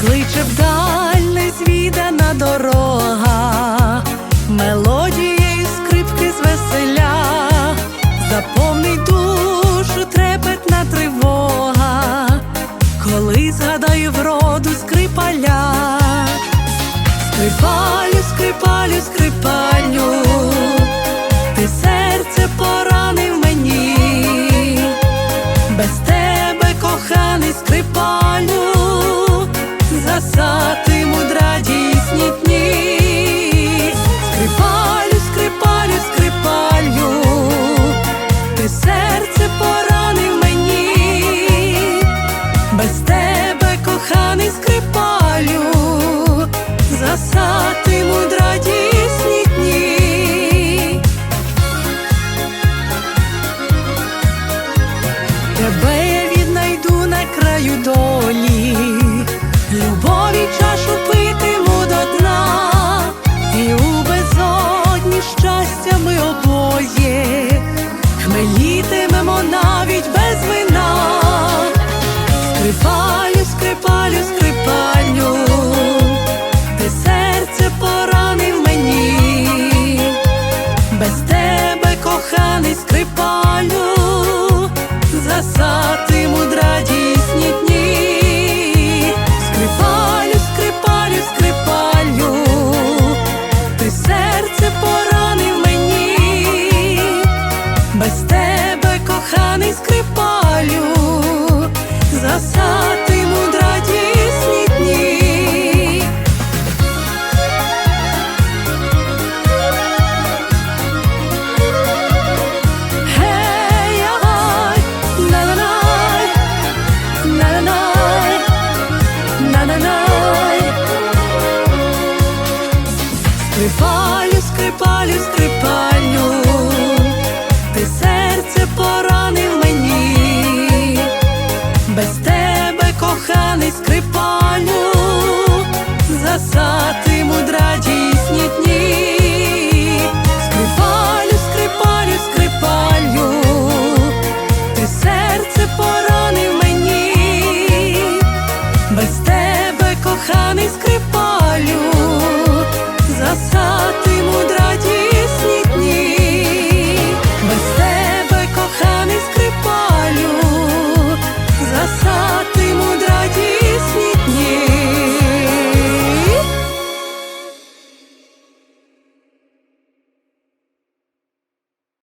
кличе вдаль незвідана дорога, мелодією скрипки з веселя, заповнить душу трепетна тривога, коли згадаю вроду скрипаля, скрипалю, скрипалю, скрипалю. 주셔서 sun. Скрипалю, скрипалю, скрипалю